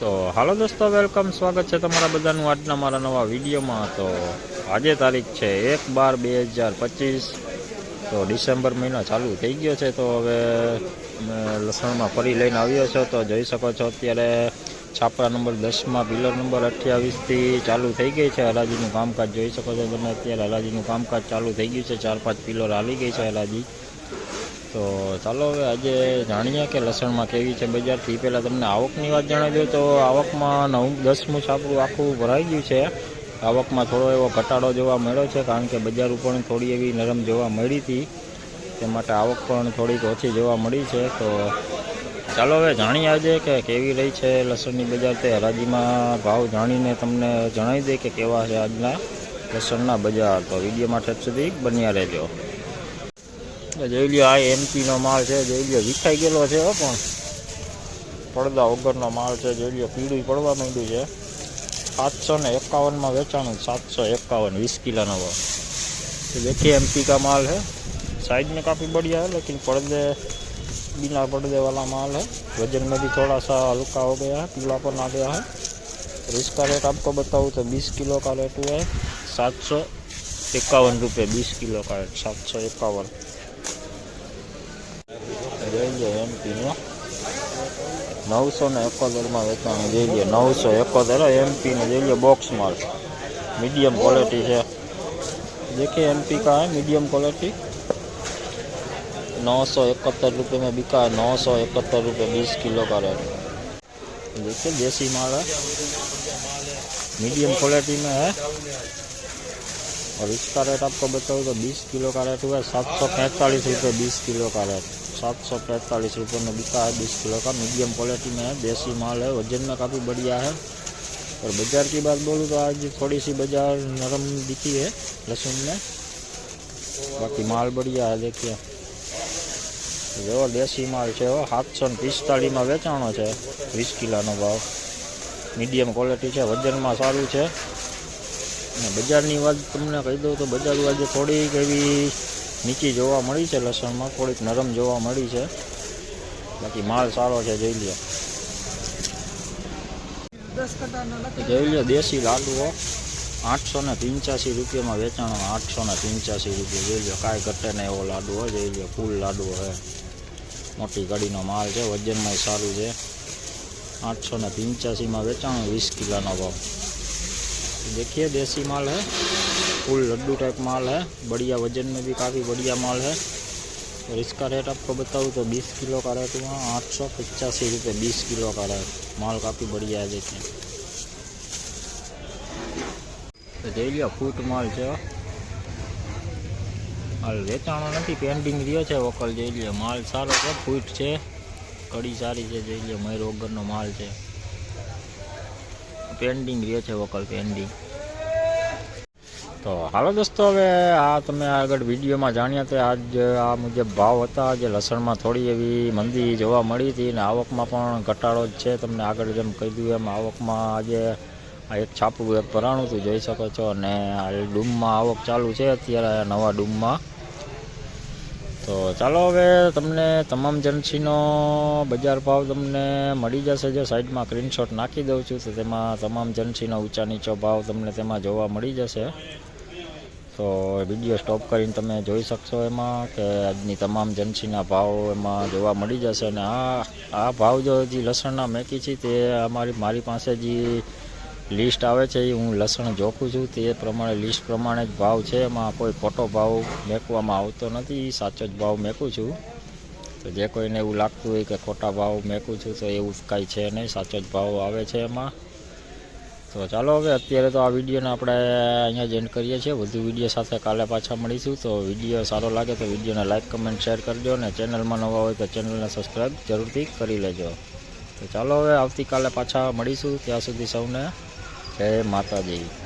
તો હાલો દોસ્તો, વેલકમ. સ્વાગત છે તમારા બધાનું આજના મારા નવા વિડીયોમાં. તો આજે તારીખ છે એક બાર બે હજાર પચીસ. તો ડિસેમ્બર મહિનો ચાલુ થઈ ગયો છે. તો હવે લસણમાં ફરી લઈને આવ્યો છો. તો જોઈ શકો છો અત્યારે છાપરા નંબર દસમાં, પિલર નંબર અઠ્યાવીસથી ચાલુ થઈ ગઈ છે. હરાજીનું કામકાજ જોઈ શકો છો તમે. અત્યારે હરાજીનું કામકાજ ચાલુ થઈ ગયું છે. ચાર પાંચ પિલર હાલી ગઈ છે હરાજી. તો ચાલો હવે આજે જાણીએ કે લસણમાં કેવી છે બજારથી. પહેલાં તમને આવકની વાત જણાવી દઉં તો આવકમાં નવ દસમું છાપરું આખું ભરાઈ ગયું છે. આવકમાં થોડો એવો ઘટાડો જોવા મળ્યો છે કારણ કે બજાર પણ થોડી એવી નરમ જોવા મળી હતી. તે માટે આવક પણ થોડીક ઓછી જોવા મળી છે. તો ચાલો હવે જાણીએ આજે કે કેવી રહી છે લસણની બજાર તે હરાજીમાં ભાવ જાણીને તમને જણાવી દે કે કેવા છે આજના લસણના બજાર. તો વિડીયોમાં ઠેક સુધી બન્યા રહેજો. તો જોઈ લ્યો આ એમપીનો માલ છે જોઈ લ્યો વિખાઈ ગયેલો છે હો પણ પડદા વગરનો માલ છે જોઈ લ્યો પીળું પડવા માંડ્યું છે સાતસો ને એકાવનમાં વેચાણું સાતસો એકાવન વીસ કિલોનો भाव तो देखिए एमपी का माल है साइज में काफ़ी बढ़िया है लेकिन पर्दे बिना पर्दे वाला माल है वजन में भी थोड़ा सा हल्का हो गया है पीलापन आ गया है और इसका रेट आपको बताऊँ तो 20 किलो का रेट हुआ है सात सौ इक्यावन रुपये बीस किलो का रेट सात सौ इक्यावन જોઈ લો એમપીનો નવસો ને એકોતેરમાં વેચાણ જોઈ લો નવસો એકોતેર એમપીનો જોઈ લો બોક્સ માલ मीडियम क्वालिटी है देखिए एमपी का है मीडियम क्वालिटी नौ सौ इकहत्तर रुपये में बिका है नौ सौ इकहत्तर रुपये बीस किलो का रेट देखिए देसी माल है मीडियम क्वालिटी में है और इसका रेट आपको बताऊँ तो 20 किलो का रेट हुआ है सात सौ पैंतालीस रुपये बीस किलो का रेट सात सौ पैंतालीस रुपये में बिका है बीस किलो का मीडियम क्वालिटी में है देसी माल है वजन में काफ़ी बढ़िया है और बाजार की बात बोलूँ तो आज थोड़ी सी बाजार नरम दिखी है लहसुन में बाकी माल बढ़िया है देखिए જો દેશી માલ છે સાતસો ને પિસ્તાળીમાં વેચાણો છે વીસ કિલોનો ભાવ મીડિયમ ક્વોલિટી છે વજનમાં સારું છે અને બજારની વાત તમને કહી દઉં તો બજાર આજે થોડીક એવી નીચી જોવા મળી છે લસણમાં થોડીક નરમ જોવા મળી છે બાકી માલ સારો છે જોઈ લ્યો જોઈ લ્યો દેશી લાડુઓ આઠસો ને પંચ્યાસી રૂપિયામાં વેચાણો આઠસો ને પંચ્યાસી રૂપિયા જોઈ લ્યો કાંઈ ઘટે ને એવો લાડુ હોય જોઈ લ્યો ફૂલ લાડુ હે મોટી કડીનો માલ છે વજનમાં સારું છે આઠસો ને પંચ્યાસીમાં વેચાણો વીસ કિલોનો ભાવ देखिए देसी माल है फुल लड्डू टाइप माल है बढ़िया वजन में भी काफ़ी बढ़िया माल है और इसका रेट आपको बताऊँ तो 20 किलो का रेट हुआ आठ सौ पचासी रुपये बीस किलो का रेट माल काफ़ी बढ़िया है देखिए તો જોઈ લ્યો ફૂટ માલ છે હો. હાલ વેચાણો નથી પેન્ડિંગ રહ્યો છે વકલ જોઈ લ્યો માલ સારો છે ફૂટ છે કડી સારી છે જોઈ લ્યો મયુર વગરનો માલ છે પેન્ડિંગ રહ્યો છે વકલ પેન્ડિંગ તો હાલો દોસ્તો, હવે આ તમે આગળ વિડીયોમાં જાણ્યા તો આજ આ મુજબ ભાવ હતા જે લસણમાં થોડી એવી મંદી જોવા મળી હતી અને આવકમાં પણ ઘટાડો જ છે. તમને આગળ જેમ કહ્યું એમ આવકમાં આજે આ એક છાપું એક ભરાણું હતું જોઈ શકો છો અને આ ડૂમમાં આવક ચાલુ છે અત્યારે નવા ડૂમમાં. તો ચાલો હવે તમને તમામ જનસીનો બજાર ભાવ તમને મળી જશે. જો સાઈડમાં સ્ક્રીનશોટ નાખી દઉં છું તો તેમાં તમામ જણસીનો ઊંચા નીચો ભાવ તમને તેમાં જોવા મળી જશે. તો વીડિયો સ્ટોપ કરીને તમે જોઈ શકશો એમાં કે આજની તમામ જનસીના ભાવ એમાં જોવા મળી જશે અને આ આ ભાવ જો જે લસણના મેકી છે, તે અમારી, મારી પાસે જે લિસ્ટ આવે છે, એ હું લસણ જોખું છું, તે પ્રમાણે, લિસ્ટ પ્રમાણે જ ભાવ છે. એમાં કોઈ ખોટો ભાવ મેકવામાં આવતો નથી સાચો જ ભાવ મેકું છું. તો જે કોઈને એવું લાગતું હોય કે ખોટા ભાવ મેકું છું, તો એવું કાંઈ છે નહીં, સાચો જ ભાવ આવે છે એમાં. તો ચાલો હવે અત્યારે તો આ વિડીયોને આપણે અહીંયા જ એન્ડ કરીએ છીએ. વધુ વીડિયો સાથે કાલે પાછા મળીશું. તો વીડિયો સારો લાગે તો વિડીયોને લાઇક કમેન્ટ શેર કરજો અને ચેનલમાં નવા હોય તો ચેનલને સબસ્ક્રાઈબ જરૂરથી કરી લેજો. તો ચાલો હવે આવતીકાલે પાછા મળીશું. ત્યાં સુધી સૌને જય માતાજી.